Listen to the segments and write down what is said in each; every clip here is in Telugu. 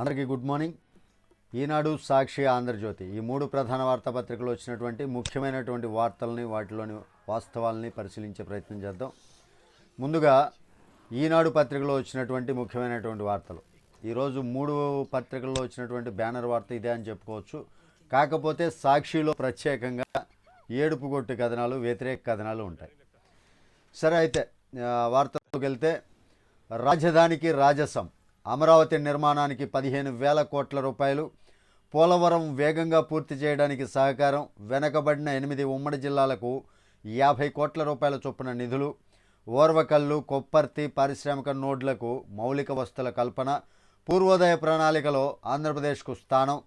అందరికీ గుడ్ మార్నింగ్. ఈనాడు సాక్షి ఆంధ్రజ్యోతి. ఈ మూడు ప్రధాన వార్తాపత్రికలు వచ్చినటువంటి ముఖ్యమైనటువంటి వార్తల్ని వాటిలోని వాస్తవాల్ని పరిశీలించే ప్రయత్నం చేద్దాం. ముందుగా ఈనాడు పత్రికలో వచ్చినటువంటి ముఖ్యమైనటువంటి వార్తలు. ఈరోజు మూడు పత్రికల్లో వచ్చినటువంటి బ్యానర్ వార్త ఇదే అని చెప్పుకోవచ్చు. కాకపోతే సాక్షిలో ప్రత్యేకంగా ఏడుపు కొట్టు కథనాలు వ్యతిరేక కథనాలు ఉంటాయి. సరే అయితే వార్తలోకి వెళ్తే రాజధానికి రాజసం. అమరావతి నిర్మాణానికి పదిహేను వేల కోట్ల రూపాయలు పోలవరం వేగంగా పూర్తి చేయడానికి సహకారం వెనకబడిన ఎనిమిది ఉమ్మడి జిల్లాలకు యాభై కోట్ల రూపాయల చొప్పున నిధులు ఓర్వకల్లు కొప్పర్తి పారిశ్రామిక నోడ్లకు మౌలిక వస్తుల కల్పన పూర్వోదయ ప్రణాళికలో ఆంధ్రప్రదేశ్కు స్థానం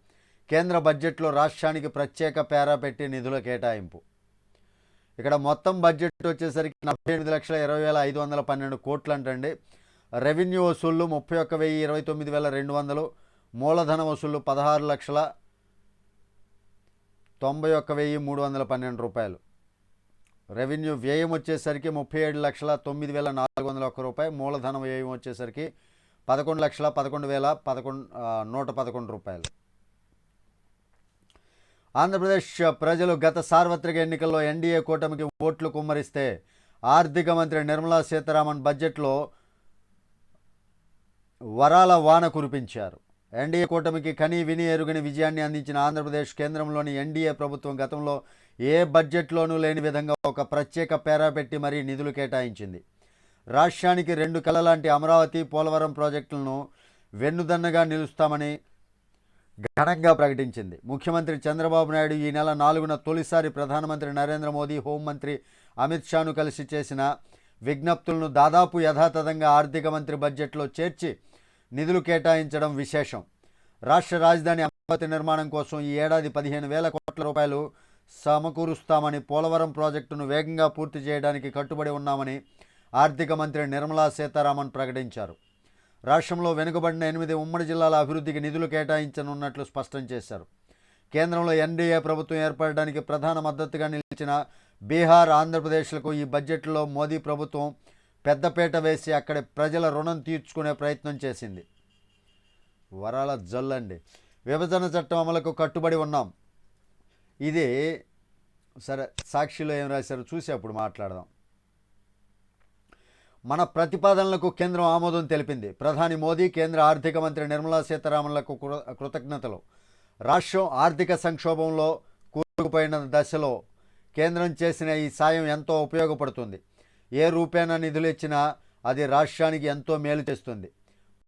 కేంద్ర బడ్జెట్లో రాష్ట్రానికి ప్రత్యేక పేరా పెట్టి నిధుల కేటాయింపు. ఇక్కడ మొత్తం బడ్జెట్ వచ్చేసరికి నలభై ఎనిమిది లక్షల ఇరవై వేల ఐదు వందల పన్నెండు కోట్లు అంటండి. రెవెన్యూ వసూళ్ళు ముప్పై ఒక్క వెయ్యి ఇరవై తొమ్మిది వేల రెండు వందలు మూలధన వసూళ్ళు పదహారు లక్షల తొంభై ఒక్క వెయ్యి మూడు వందల పన్నెండు రూపాయలు. రెవెన్యూ వ్యయం వచ్చేసరికి ముప్పై ఏడు లక్షల తొమ్మిది వేల నాలుగు వందల ఒక్క రూపాయి మూలధన వ్యయం వచ్చేసరికి పదకొండు లక్షల పదకొండు వేల పదకొండు నూట పదకొండు రూపాయలు. ఆంధ్రప్రదేశ్ ప్రజలు గత సార్వత్రిక ఎన్నికల్లో ఎన్డీఏ కూటమికి ఓట్లు కుమ్మరిస్తే ఆర్థిక మంత్రి నిర్మలా సీతారామన్ బడ్జెట్లో వరాల వాన కురిపించారు. ఎన్డీఏ కూటమికి కని విని ఎరుగని విజయాన్ని అందించిన ఆంధ్రప్రదేశ్ కేంద్రంలోని ఎన్డీఏ ప్రభుత్వం గతంలో ఏ బడ్జెట్లోనూ లేని విధంగా ఒక ప్రత్యేక పేరా పెట్టి మరీ నిధులు కేటాయించింది. రాష్ట్రానికి రెండు కళలాంటి అమరావతి పోలవరం ప్రాజెక్టులను వెన్నుదన్నగా నిలుస్తామని ఘనంగా ప్రకటించింది. ముఖ్యమంత్రి చంద్రబాబు నాయుడు ఈ నెల నాలుగున తొలిసారి ప్రధానమంత్రి నరేంద్ర మోదీ హోంమంత్రి అమిత్ షాను కలిసి చేసిన విజ్ఞప్తులను దాదాపు యథాతథంగా ఆర్థిక మంత్రి బడ్జెట్లో చేర్చి నిధులు కేటాయించడం విశేషం. రాష్ట్ర రాజధాని అమరావతి నిర్మాణం కోసం ఈ ఏడాది పదిహేను వేల కోట్ల రూపాయలు సమకూరుస్తామని పోలవరం ప్రాజెక్టును వేగంగా పూర్తి చేయడానికి కట్టుబడి ఉన్నామని ఆర్థిక మంత్రి నిర్మలా సీతారామన్ ప్రకటించారు. రాష్ట్రంలో వెనుకబడిన ఎనిమిది ఉమ్మడి జిల్లాల అభివృద్ధికి నిధులు కేటాయించనున్నట్లు స్పష్టం చేశారు. కేంద్రంలో ఎన్డీఏ ప్రభుత్వం ఏర్పడడానికి ప్రధాన మద్దతుగా నిలిచిన బీహార్ ఆంధ్రప్రదేశ్లకు ఈ బడ్జెట్లో మోదీ ప్రభుత్వం పెద్దపేట వేసి అక్కడి ప్రజల రుణం తీర్చుకునే ప్రయత్నం చేసింది. వరాల జల్లండి. విభజన చట్టం అమలుకు కట్టుబడి ఉన్నాం. ఇది సరే సాక్షిలో ఏం రాశారో చూసి అప్పుడు మాట్లాడదాం. మన ప్రతిపాదనలకు కేంద్రం ఆమోదం తెలిపింది. ప్రధాని మోదీ కేంద్ర ఆర్థిక మంత్రి నిర్మలా సీతారామన్లకు కృతజ్ఞతలు. రాష్ట్రం ఆర్థిక సంక్షోభంలో కూరుకుపోయిన దశలో కేంద్రం చేసిన ఈ సాయం ఎంతో ఉపయోగపడుతుంది. ఏ రూపేణా నిధులు ఇచ్చినా అది రాష్ట్రానికి ఎంతో మేలు చేస్తుంది.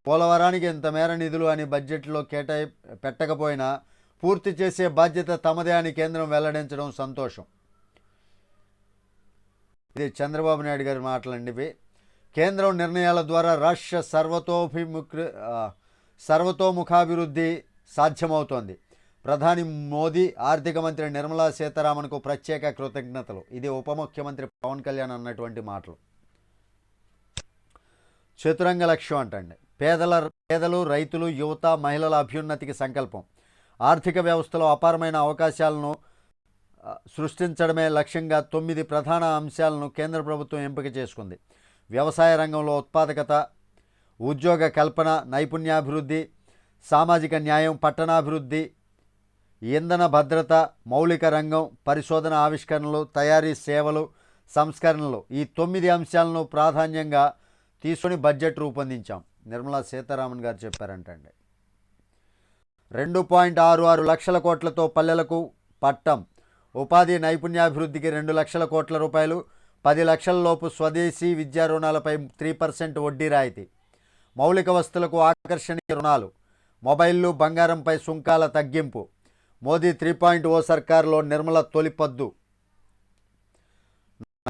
పోలవరానికి ఇంత మేర నిధులు అని బడ్జెట్లో కేటాయి పెట్టకపోయినా పూర్తి చేసే బాధ్యత తమదే అని కేంద్రం వెల్లడించడం సంతోషం. ఇది చంద్రబాబు నాయుడు గారి మాటలండివి. కేంద్రం నిర్ణయాల ద్వారా రాష్ట్ర సర్వతోభిముఖ సర్వతోముఖాభివృద్ధి సాధ్యమవుతోంది. ప్రధాని మోదీ ఆర్థిక మంత్రి నిర్మలా సీతారామన్కు ప్రత్యేక కృతజ్ఞతలు. ఇది ఉప ముఖ్యమంత్రి పవన్ కళ్యాణ్ అన్నటువంటి మాటలు. చతురంగ లక్ష్యం అంటండి. పేదల పేదలు రైతులు యువత మహిళల అభ్యున్నతికి సంకల్పం. ఆర్థిక వ్యవస్థలో అపారమైన అవకాశాలను సృష్టించడమే లక్ష్యంగా తొమ్మిది ప్రధాన అంశాలను కేంద్ర ప్రభుత్వం ఎంపిక చేసుకుంది. వ్యవసాయ రంగంలో ఉత్పాదకత ఉద్యోగ కల్పన నైపుణ్యాభివృద్ధి సామాజిక న్యాయం పట్టణాభివృద్ధి ఇంధన భద్రత మౌలిక రంగం పరిశోధన ఆవిష్కరణలు తయారీ సేవలు సంస్కరణలు ఈ తొమ్మిది అంశాలను ప్రాధాన్యంగా తీసుకుని బడ్జెట్ రూపొందించాం. నిర్మలా సీతారామన్ గారు చెప్పారంటండి. రెండు పాయింట్ ఆరు ఆరు లక్షల కోట్లతో పల్లెలకు పట్టం. ఉపాధి నైపుణ్యాభివృద్ధికి రెండు లక్షల కోట్ల రూపాయలు పది లక్షల లోపు స్వదేశీ విద్యా రుణాలపై త్రీ పర్సెంట్ వడ్డీ రాయితీ. మౌలిక వస్తువులకు ఆకర్షణీయ రుణాలు. మొబైల్లు బంగారంపై సుంకాల తగ్గింపు. మోదీ త్రీ పాయింట్ ఓ సర్కారులో నిర్మల తొలిపద్దు.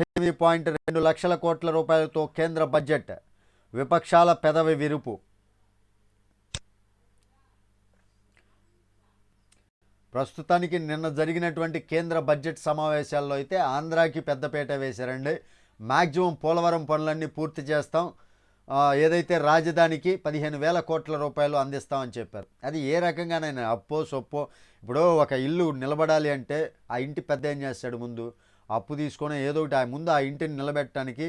ఎనిమిది పాయింట్ రెండు లక్షల కోట్ల రూపాయలతో కేంద్ర బడ్జెట్. విపక్షాల పెదవి విరుపు. ప్రస్తుతానికి నిన్న జరిగినటువంటి కేంద్ర బడ్జెట్ సమావేశాల్లో అయితే ఆంధ్రాకి పెద్దపేట వేశారండి. మ్యాక్సిమం పోలవరం పనులన్నీ పూర్తి చేస్తాం. ఏదైతే రాజధానికి పదిహేను వేల కోట్ల రూపాయలు అందిస్తామని చెప్పారు. అది ఏ రకంగానైనా అప్పో సొప్పో ఇప్పుడు ఒక ఇల్లు నిలబడాలి అంటే ఆ ఇంటి పెద్ద ఏం చేస్తాడు ముందు? అప్పు తీసుకొని ఏదో ఒకటి ఆ ముందు ఆ ఇంటిని నిలబెట్టడానికి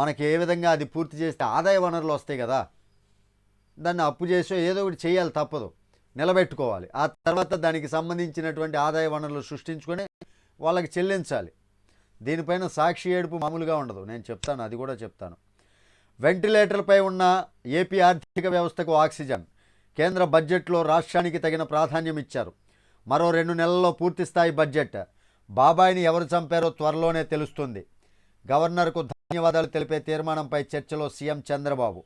మనకి ఏ విధంగా అది పూర్తి చేస్తే ఆదాయ వనరులు వస్తాయి కదా? దాన్ని అప్పు చేసో ఏదో ఒకటి చేయాలి తప్పదు. నిలబెట్టుకోవాలి. ఆ తర్వాత దానికి సంబంధించినటువంటి ఆదాయ వనరులు సృష్టించుకొని వాళ్ళకి చెల్లించాలి. దీనిపైన సాక్షి ఏడుపు మామూలుగా ఉండదు. నేను చెప్తాను అది కూడా చెప్తాను. వెంటిలేటర్లపై ఉన్న ఏపీ ఆర్థిక వ్యవస్థకు ఆక్సిజన్. కేంద్ర బడ్జెట్లో రాష్ట్రానికి తగిన ప్రాధాన్యం ఇచ్చారు. మరో రెండు నెలల్లో పూర్తిస్థాయి బడ్జెట్. బాబాయిని ఎవరు చంపారో త్వరలోనే తెలుస్తుంది. గవర్నర్కు ధన్యవాదాలు తెలిపే తీర్మానంపై చర్చలో సీఎం చంద్రబాబు.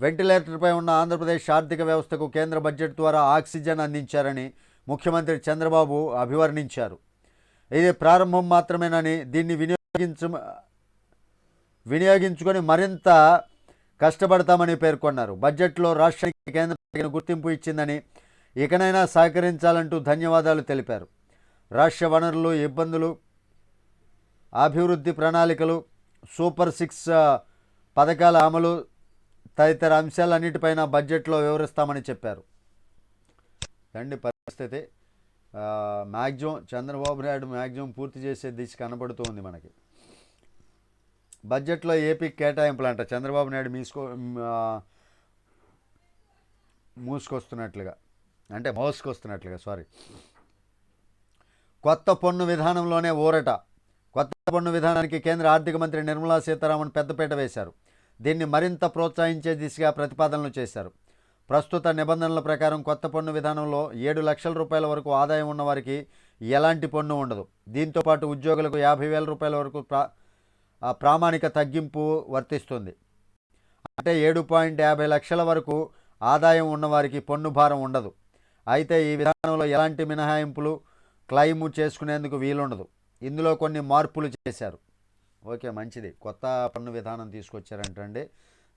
వెంటిలేటర్పై ఉన్న ఆంధ్రప్రదేశ్ ఆర్థిక వ్యవస్థకు కేంద్ర బడ్జెట్ ద్వారా ఆక్సిజన్ అందించారని ముఖ్యమంత్రి చంద్రబాబు అభివర్ణించారు. ఇది ప్రారంభం మాత్రమేనని దీన్ని వినియోగించ వినియోగించుకొని మరింత కష్టపడతామని పేర్కొన్నారు. బడ్జెట్లో రాష్ట్రానికి కేంద్ర గుర్తింపు ఇచ్చిందని ఇకనైనా సహకరించాలంటూ ధన్యవాదాలు తెలిపారు. రాష్ట్ర వనరులు ఇబ్బందులు అభివృద్ధి ప్రణాళికలు సూపర్ సిక్స్ పథకాల అమలు తదితర అంశాలన్నిటిపైన బడ్జెట్లో వివరిస్తామని చెప్పారు. రండి పరిస్థితి. మ్యాక్సిమం చంద్రబాబు నాయుడు మ్యాక్సిమం పూర్తి చేసే దిశ కనబడుతూ ఉంది మనకి. బడ్జెట్లో ఏపీ కేటాయింపులు అంట చంద్రబాబు నాయుడు మీసుకో మూసుకొస్తున్నట్లుగా. అంటే మోసుకొస్తున్నట్లుగా సారీ. కొత్త పన్ను విధానంలోనే ఊరట. కొత్త పన్ను విధానానికి కేంద్ర ఆర్థిక మంత్రి నిర్మలా సీతారామన్ పెద్దపీట వేశారు. దీన్ని మరింత ప్రోత్సహించే దిశగా ప్రతిపాదనలు చేశారు. ప్రస్తుత నిబంధనల ప్రకారం కొత్త పన్ను విధానంలో ఏడు లక్షల రూపాయల వరకు ఆదాయం ఉన్నవారికి ఎలాంటి పన్ను ఉండదు. దీంతో పాటు ఉద్యోగులకు యాభై వేల రూపాయల వరకు ప్రా ప్రామాణిక తగ్గింపు వర్తిస్తుంది. అంటే ఏడు పాయింట్ యాభై లక్షల వరకు ఆదాయం ఉన్నవారికి పన్ను భారం ఉండదు. అయితే ఈ విధానంలో ఎలాంటి మినహాయింపులు క్లైము చేసుకునేందుకు వీలుండదు. ఇందులో కొన్ని మార్పులు చేశారు. ఓకే మంచిది. కొత్త పన్ను విధానం తీసుకొచ్చారంటండి.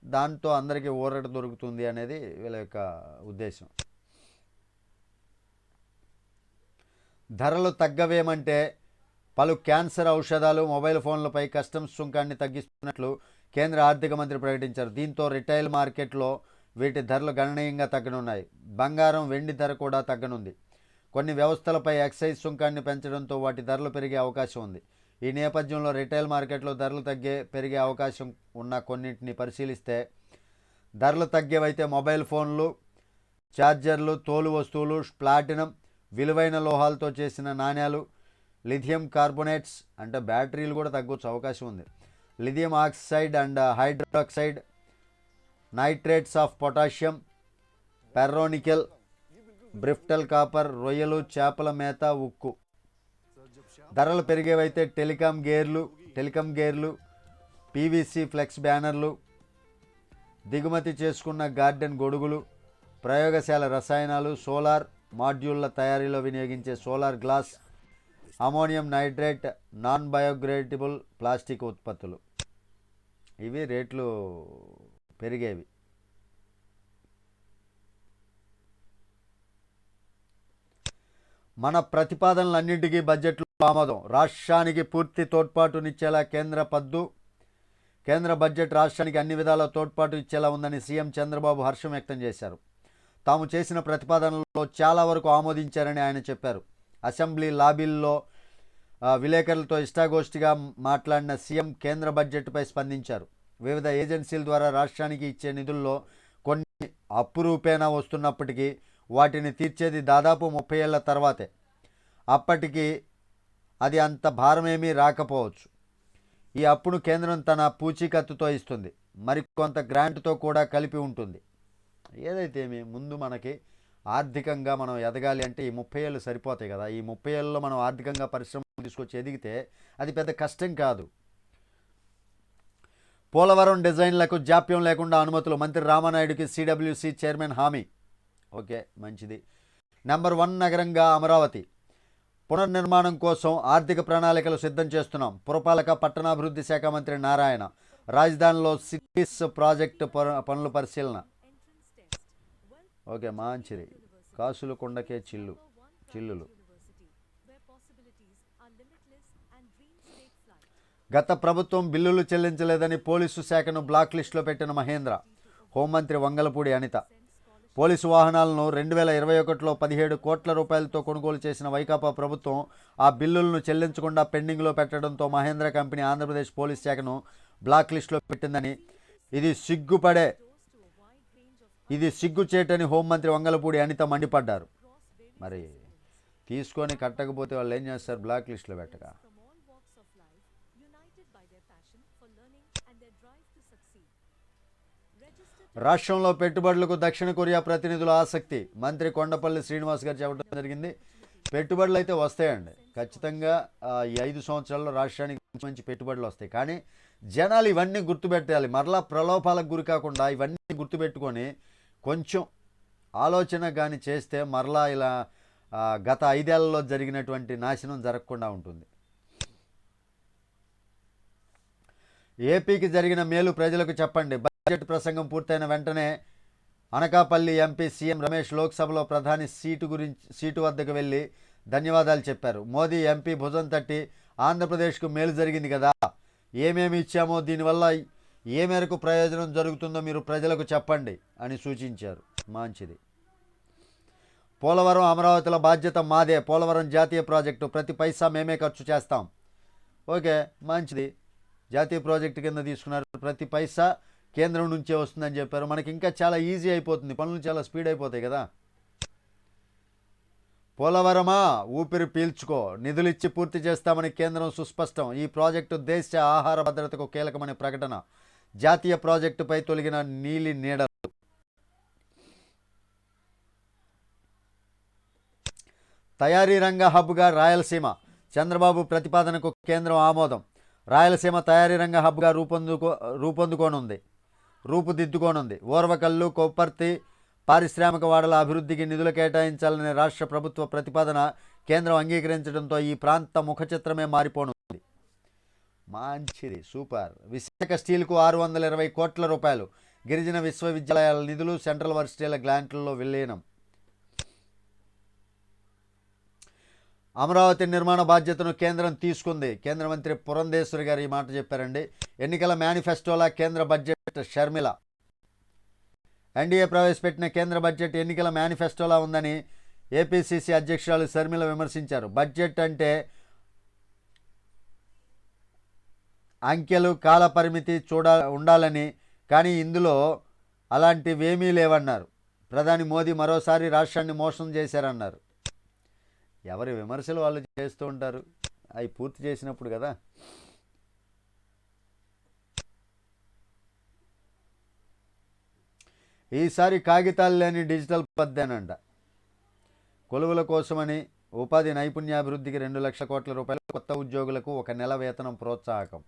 దాంతో అందరికీ ఊరట దొరుకుతుంది అనేది వీళ్ళ యొక్క ఉద్దేశం. ధరలు తగ్గవేమంటే పలు క్యాన్సర్ ఔషధాలు మొబైల్ ఫోన్లపై కస్టమ్స్ సుంకాన్ని తగ్గిస్తున్నట్లు కేంద్ర ఆర్థిక మంత్రి ప్రకటించారు. దీంతో రిటైల్ మార్కెట్లో వీటి ధరలు గణనీయంగా తగ్గనున్నాయి. బంగారం వెండి ధర కూడా తగ్గనుంది. కొన్ని వ్యవస్థలపై ఎక్సైజ్ సుంకాన్ని పెంచడంతో వాటి ధరలు పెరిగే అవకాశం ఉంది. ఈ నేపథ్యంలో రిటైల్ మార్కెట్లో ధరలు తగ్గే పెరిగే అవకాశం ఉన్న కొన్నింటిని పరిశీలిస్తే ధరలు తగ్గేవైతే మొబైల్ ఫోన్లు ఛార్జర్లు తోలు వస్తువులు ప్లాటినం విలువైన లోహాలతో చేసిన నాణ్యాలు లిథియం కార్బోనేట్స్ అంటే బ్యాటరీలు కూడా తగ్గొచ్చు అవకాశం ఉంది. Lithium oxide and hydroxide nitrates of potassium ferronickel బ్రిఫ్టల్ copper రొయ్యలు చేపల మేత ఉక్కు. ధరలు పెరిగేవైతే టెలికాం గేర్లు టెలికాం గేర్లు పీవీసీ ఫ్లెక్స్ బ్యానర్లు దిగుమతి చేసుకున్న గార్డెన్ గొడుగులు ప్రయోగశాల రసాయనాలు సోలార్ మాడ్యూళ్ళ తయారీలో వినియోగించే solar glass ammonium nitrate non biodegradable plastic ఉత్పత్తులు. ఇవి రేట్లు పెరిగేవి. మన ప్రతిపాదనలన్నింటికీ బడ్జెట్లో ఆమోదం. రాష్ట్రానికి పూర్తి తోడ్పాటునిచ్చేలా కేంద్ర పద్దు కేంద్ర బడ్జెట్ రాష్ట్రానికి అన్ని విధాల తోడ్పాటు ఇచ్చేలా ఉందని సీఎం చంద్రబాబు హర్షం వ్యక్తం చేశారు. తాము చేసిన ప్రతిపాదనలో చాలా వరకు ఆమోదించారని ఆయన చెప్పారు. అసెంబ్లీ లాబీల్లో విలేకరులతో ఇష్టాగోష్ఠిగా మాట్లాడిన సీఎం కేంద్ర బడ్జెట్పై స్పందించారు. వివిధ ఏజెన్సీల ద్వారా రాష్ట్రానికి ఇచ్చే నిధుల్లో కొన్ని అప్పు రూపేణా వస్తున్నప్పటికీ వాటిని తీర్చేది దాదాపు ముప్పై ఏళ్ళ తర్వాతే. అప్పటికి అది అంత భారమేమీ రాకపోవచ్చు. ఈ అప్పును కేంద్రం తన పూచీకత్తుతో ఇస్తుంది. మరికొంత గ్రాంట్తో కూడా కలిపి ఉంటుంది. ఏదైతే ఏమి ముందు మనకి ఆర్థికంగా మనం ఎదగాలి అంటే ఈ ముప్పై ఏళ్ళు సరిపోతాయి కదా. ఈ ముప్పై ఏళ్ళలో మనం ఆర్థికంగా పరిశ్రమ తీసుకొచ్చి ఎదిగితే అది పెద్ద కష్టం కాదు. పోలవరం డిజైన్లకు జాప్యం లేకుండా అనుమతులు. మంత్రి రామానాయుడికి సిడబ్ల్యూసి చైర్మన్ హామీ. ఓకే మంచిది. నెంబర్ వన్ నగరంగా అమరావతి. పునర్నిర్మాణం కోసం ఆర్థిక ప్రణాళికలు సిద్ధం చేస్తున్నాం. పురపాలక పట్టణాభివృద్ధి శాఖ మంత్రి నారాయణ. రాజధానిలో సిటీస్ ప్రాజెక్టు పను- పనుల పరిశీలన. ఓకే మంచిది కాసులు కొండకే చిల్లు చిల్లులు. గత ప్రభుత్వం బిల్లులు చెల్లించలేదని పోలీసు శాఖను బ్లాక్ లిస్టులో పెట్టిన మహేంద్ర హోంమంత్రి వంగలపూడి అనిత. పోలీసు వాహనాలను రెండు వేల ఇరవై ఒకటిలో పదిహేడు కోట్ల రూపాయలతో కొనుగోలు చేసిన వైకాపా ప్రభుత్వం ఆ బిల్లులను చెల్లించకుండా పెండింగ్లో పెట్టడంతో మహేంద్ర కంపెనీ ఆంధ్రప్రదేశ్ పోలీస్ శాఖను బ్లాక్ లిస్టులో పెట్టిందని. ఇది సిగ్గుపడే ఇది సిగ్గుచేటని హోంమంత్రి వంగలపూడి అనిత మండిపడ్డారు. మరి తీసుకొని కట్టకపోతే వాళ్ళు ఏం చేస్తారు? బ్లాక్ లిస్ట్లో పెట్టగా రాష్ట్రంలో పెట్టుబడులకు దక్షిణ కొరియా ప్రతినిధుల ఆసక్తి. మంత్రి కొండపల్లి శ్రీనివాస్ గారు చెప్పడం జరిగింది. పెట్టుబడులు అయితే వస్తాయండి. ఖచ్చితంగా ఈ ఐదు సంవత్సరాల్లో రాష్ట్రానికి మంచి మంచి పెట్టుబడులు వస్తాయి. కానీ జనాలు ఇవన్నీ గుర్తుపెట్టాలి మరలా ప్రలోభాలకు గురి కాకుండా ఇవన్నీ గుర్తుపెట్టుకొని కొంచెం ఆలోచన కానీ చేస్తే మరలా ఇలా గత ఐదేళ్ళలో జరిగినటువంటి నాశనం జరగకుండా ఉంటుంది. ఏపీకి జరిగిన మేలు ప్రజలకు చెప్పండి. బడ్జెట్ ప్రసంగం పూర్తయిన వెంటనే అనకాపల్లి ఎంపీ సీఎం రమేష్ లోక్సభలో ప్రధాని సీటు గురించి సీటు వద్దకు వెళ్ళి ధన్యవాదాలు చెప్పారు. మోదీ ఎంపీ భుజం తట్టి ఆంధ్రప్రదేశ్కు మేలు జరిగింది కదా. ఏమేమి ఇచ్చామో దీనివల్ల ఏ మేరకు ప్రయోజనం జరుగుతుందో మీరు ప్రజలకు చెప్పండి అని సూచించారు. మంచిది. పోలవరం అమరావతిలో బాధ్యత మాదే. పోలవరం జాతీయ ప్రాజెక్టు ప్రతి పైసా మేమే ఖర్చు చేస్తాం. ఓకే మంచిది. జాతీయ ప్రాజెక్టు కింద తీసుకున్నారు. ప్రతి పైసా కేంద్రం నుంచే వస్తుందని చెప్పారు. మనకి ఇంకా చాలా ఈజీ అయిపోతుంది. పనులు చాలా స్పీడ్ అయిపోతాయి కదా. పోలవరమా? ఊపిరి పీల్చుకో. నిధులిచ్చి పూర్తి చేస్తామని కేంద్రం సుస్పష్టం. ఈ ప్రాజెక్టు దేశ ఆహార భద్రతకు కీలకమనే ప్రకటన. జాతీయ ప్రాజెక్టుపై తొలగిన నీలి నీడలు తయారీ రంగ హబ్గా రాయలసీమ. చంద్రబాబు ప్రతిపాదనకు కేంద్రం ఆమోదం. రాయలసీమ తయారీ రంగ హబ్గా రూపొందుకో రూపొందుకోనుంది. రూపుదిద్దుకోనుంది. ఓర్వకల్లు కొప్పర్తి పారిశ్రామిక వాడల అభివృద్ధికి నిధులు కేటాయించాలనే రాష్ట్ర ప్రభుత్వ ప్రతిపాదన కేంద్రం అంగీకరించడంతో ఈ ప్రాంత ముఖచిత్రమే మారిపోను. మంచిది సూపర్. విశాఖ స్టీల్కు ఆరు వందల ఇరవై కోట్ల రూపాయలు. గిరిజన విశ్వవిద్యాలయాల నిధులు సెంట్రల్ వర్సిటీల గ్రాంట్లలో విలీనం. అమరావతి నిర్మాణ బాధ్యతను కేంద్రం తీసుకుంది. కేంద్ర మంత్రి పురంధేశ్వరి గారు ఈ మాట చెప్పారండి. ఎన్నికల మేనిఫెస్టోలా కేంద్ర బడ్జెట్ షర్మిల. ఎన్డీఏ ప్రవేశపెట్టిన కేంద్ర బడ్జెట్ ఎన్నికల మేనిఫెస్టోలా ఉందని ఏపీసీసీ అధ్యక్షురాలు షర్మిల విమర్శించారు. బడ్జెట్ అంటే అంకెలు కాలపరిమితి చూడ ఉండాలని కానీ ఇందులో అలాంటివేమీ లేవన్నారు. ప్రధాని మోదీ మరోసారి రాష్ట్రాన్ని మోసం చేశారన్నారు. ఎవరి విమర్శలు వాళ్ళు చేస్తూ ఉంటారు? అవి పూర్తి చేసినప్పుడు కదా. ఈసారి కాగితాలు లేని డిజిటల్ పద్ధేనంట కొలువుల కోసమని ఉపాధి నైపుణ్యాభివృద్ధికి రెండు లక్షల కోట్ల రూపాయలు కొత్త ఉద్యోగులకు ఒక నెల వేతనం ప్రోత్సాహకం.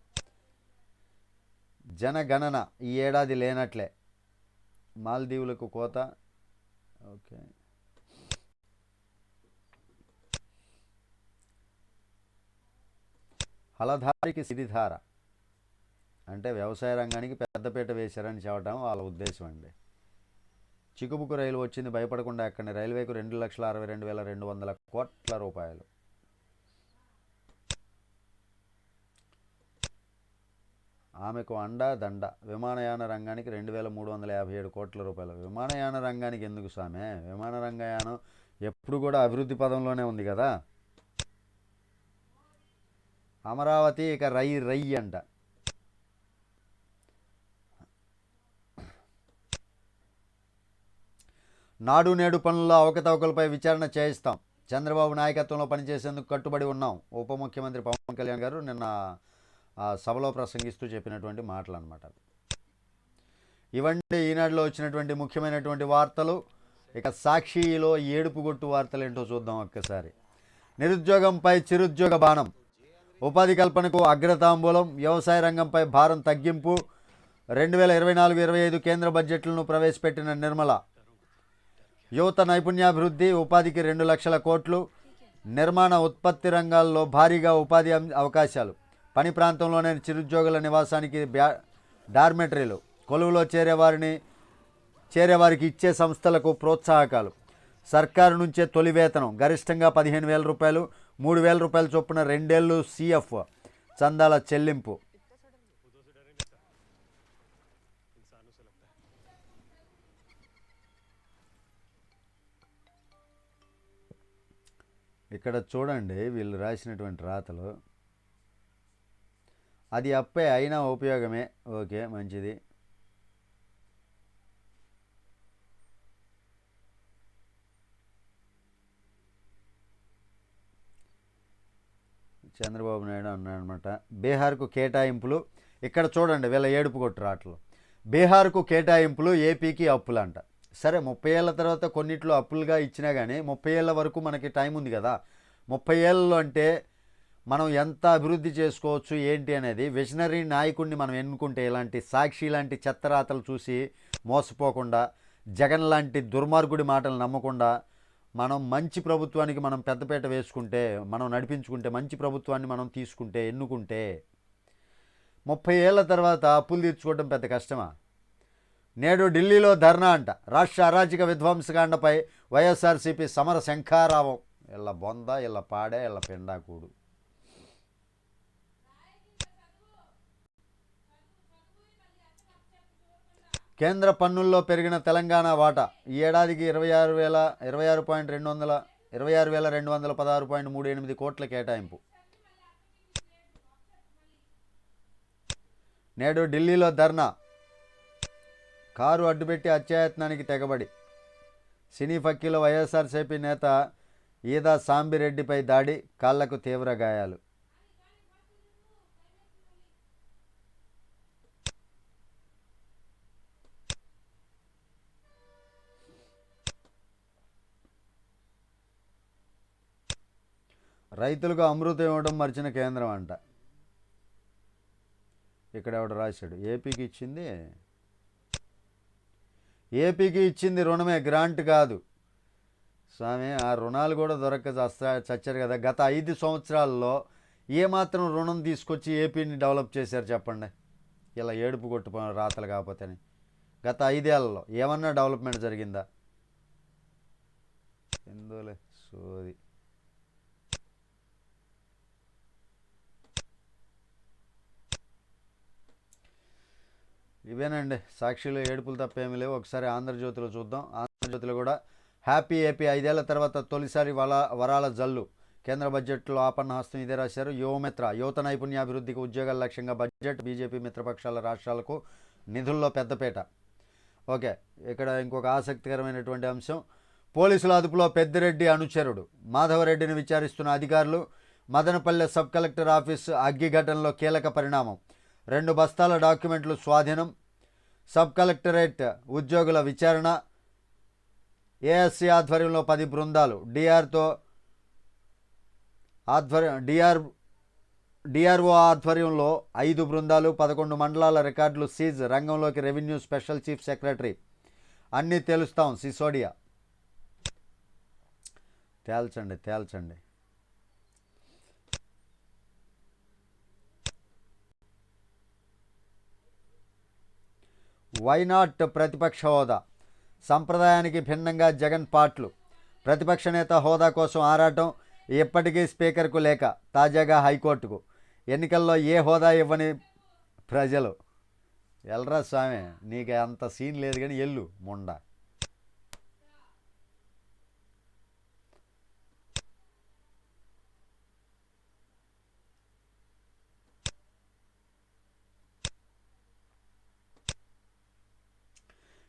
జనగణన ఈ ఏడాది లేనట్లే. మాల్దీవులకు కోత. ఓకే. హలధారికి సిరిధార. అంటే వ్యవసాయ రంగానికి పెద్దపీట వేశారని చెప్పడం వాళ్ళ ఉద్దేశం అండి. చిక్కుబుక్కు రైలు వచ్చింది భయపడకుండా అక్కడి రైల్వేకు రెండు లక్షల అరవై రెండు వేల రెండు వందల కోట్ల రూపాయలు. ఆమెకు అండ దండ. విమానయాన రంగానికి రెండు వేల మూడు వందల యాభై ఏడు కోట్ల రూపాయలు. విమానయాన రంగానికి ఎందుకు సామె? విమాన రంగయానం ఎప్పుడు కూడా అభివృద్ధి పదంలోనే ఉంది కదా? అమరావతి ఇక రై రై అంట. నాడు నేడు పనుల్లో అవకతవకలపై విచారణ చేయిస్తాం. చంద్రబాబు నాయకత్వంలో పనిచేసేందుకు కట్టుబడి ఉన్నాం. ఉప ముఖ్యమంత్రి పవన్ కళ్యాణ్ గారు నిన్న సభలో ప్రసంగిస్తూ చెప్పినటువంటి మాటలు అనమాట ఇవండి ఈనాడులో వచ్చినటువంటి ముఖ్యమైనటువంటి వార్తలు ఇక సాక్షిలో ఏడుపు కొట్టు వార్తలు ఏంటో చూద్దాం ఒక్కసారి. నిరుద్యోగంపై చిరుద్యోగ బాణం ఉపాధి కల్పనకు అగ్రతాంబూలం వ్యవసాయ రంగంపై భారం తగ్గింపు రెండు వేల ఇరవై నాలుగు ఇరవై ఐదు కేంద్ర బడ్జెట్లను ప్రవేశపెట్టిన నిర్మల. యువత నైపుణ్యాభివృద్ధి ఉపాధికి రెండు లక్షల కోట్లు నిర్మాణ ఉత్పత్తి రంగాల్లో భారీగా ఉపాధి అవకాశాలు. పని ప్రాంతంలోనే చిరుద్యోగుల నివాసానికి బ్యా డార్మెటరీలు. కొలువులో చేరేవారిని చేరేవారికి ఇచ్చే సంస్థలకు ప్రోత్సాహకాలు. సర్కారు నుంచే తొలి వేతనం. గరిష్టంగా పదిహేను వేల రూపాయలు మూడు వేల రూపాయల చొప్పున రెండేళ్ళు సిఎఫ్ చందాల చెల్లింపు. ఇక్కడ చూడండి వీళ్ళు రాసినటువంటి రాతలు. అది అప్పే అయినా ఉపయోగమే. ఓకే మంచిది. చంద్రబాబు నాయుడు అన్నాడనమాట బీహార్కు కేటాయింపులు ఇక్కడ చూడండి వీళ్ళ ఏడుపు కొట్టు రాట్లు. బీహార్కు కేటాయింపులు ఏపీకి అప్పులు అంట సరే ముప్పై ఏళ్ళ తర్వాత కొన్నిట్లో అప్పులుగా ఇచ్చినా కానీ ముప్పై ఏళ్ళ వరకు మనకి టైం ఉంది కదా. ముప్పై ఏళ్ళలో అంటే మనం ఎంత అభివృద్ధి చేసుకోవచ్చు ఏంటి అనేది విజనరీ నాయకుడిని మనం ఎన్నుకుంటే ఇలాంటి సాక్షి లాంటి చెత్తరాతలు చూసి మోసపోకుండా జగన్ లాంటి దుర్మార్గుడి మాటలు నమ్మకుండా మనం మంచి ప్రభుత్వానికి మనం పెద్దపీట వేసుకుంటే మనం నడిపించుకుంటే మంచి ప్రభుత్వాన్ని మనం తీసుకుంటే ఎన్నుకుంటే ముప్పై ఏళ్ళ తర్వాత అప్పులు తీర్చుకోవడం పెద్ద కష్టమా? నేడు ఢిల్లీలో ధర్నా అంట. రాష్ట్ర అరాచక విధ్వంసకాండపై వైఎస్ఆర్సీపీ సమర శంఖారావం ఇళ్ళ బొంద ఇళ్ళ పాడే ఇళ్ళ పెండాకూడు. కేంద్ర పన్నుల్లో పెరిగిన తెలంగాణ వాటా ఈ ఏడాదికి ఇరవై ఆరు వేల ఇరవై ఆరు పాయింట్ రెండు వందల ఇరవై ఆరు వేల రెండు వందల పదహారు పాయింట్ మూడు ఎనిమిది కోట్ల కేటాయింపు. నేడు ఢిల్లీలో ధర్నా. కారు అడ్డుపెట్టి హత్యాయత్నానికి తెగబడి. సినీ ఫక్కీలో వైఎస్ఆర్సీపీ నేత ఈదా సాంబిరెడ్డిపై దాడి కాళ్ళకు తీవ్ర గాయాలు. రైతులకు అమృతం ఇవ్వడం మర్చిన కేంద్రం అంట. ఇక్కడ ఎవడు రాశాడు ఏపీకి ఇచ్చింది ఏపీకి ఇచ్చింది రుణమే గ్రాంట్ కాదు. స్వామి ఆ రుణాలు కూడా దొరక్క చచ్చారు కదా. గత ఐదు సంవత్సరాల్లో ఏమాత్రం రుణం తీసుకొచ్చి ఏపీని డెవలప్ చేశారు చెప్పండి. ఇలా ఏడుపు కొట్టుపో రాతలు కాకపోతేని. గత ఐదేళ్ళలో ఏమన్నా డెవలప్మెంట్ జరిగిందా? ఎందులే సోది. ఇవేనండి సాక్షిలో ఏడుపులు తప్ప ఏమీ లేవు. ఒకసారి ఆంధ్రజ్యోతిలో చూద్దాం. ఆంధ్రజ్యోతిలో కూడా హ్యాపీ ఏపీ. ఐదేళ్ళ తర్వాత తొలిసారి వల వరాల జల్లు. కేంద్ర బడ్జెట్లో ఆపన్న హస్తం ఇదే రాశారు. యువమిత్ర యువత నైపుణ్యాభివృద్ధికి ఉద్యోగాల లక్ష్యంగా బడ్జెట్ బీజేపీ మిత్రపక్షాల రాష్ట్రాలకు నిధుల్లో పెద్దపేట. ఓకే ఇక్కడ ఇంకొక ఆసక్తికరమైనటువంటి అంశం. పోలీసుల అదుపులో పెద్దిరెడ్డి అనుచరుడు. మాధవరెడ్డిని విచారిస్తున్న అధికారులు మదనపల్లె సబ్ కలెక్టర్ ఆఫీస్ అగ్గి ఘటనలో కీలక పరిణామం. రెండు బస్తాల డాక్యుమెంట్లు స్వాధీనం సబ్ కలెక్టరేట్ ఉద్యోగుల విచారణ ఏఎస్సీ ఆధ్వర్యంలో పది బృందాలు డిఆర్తో ఆధ్వర్యం డిఆర్ డిఆర్ఓ ఆధ్వర్యంలో ఐదు బృందాలు పదకొండు మండలాల రికార్డులు సీజ్ రంగంలోకి రెవెన్యూ స్పెషల్ చీఫ్ సెక్రటరీ. అన్నీ తెలుస్తాం సిసోడియా. తేల్చండి తేల్చండి. వైనాట్ ప్రతిపక్ష హోదా. సంప్రదాయానికి భిన్నంగా జగన్ పాట్లు ప్రతిపక్ష నేత హోదా కోసం ఆరాటం ఇప్పటికీ స్పీకర్కు లేక తాజాగా హైకోర్టుకు. ఎన్నికల్లో ఏ హోదా ఇవ్వని ప్రజలు? ఎల్రా స్వామి నీకు అంత సీన్ లేదు కానీ ఎల్లు ముండా.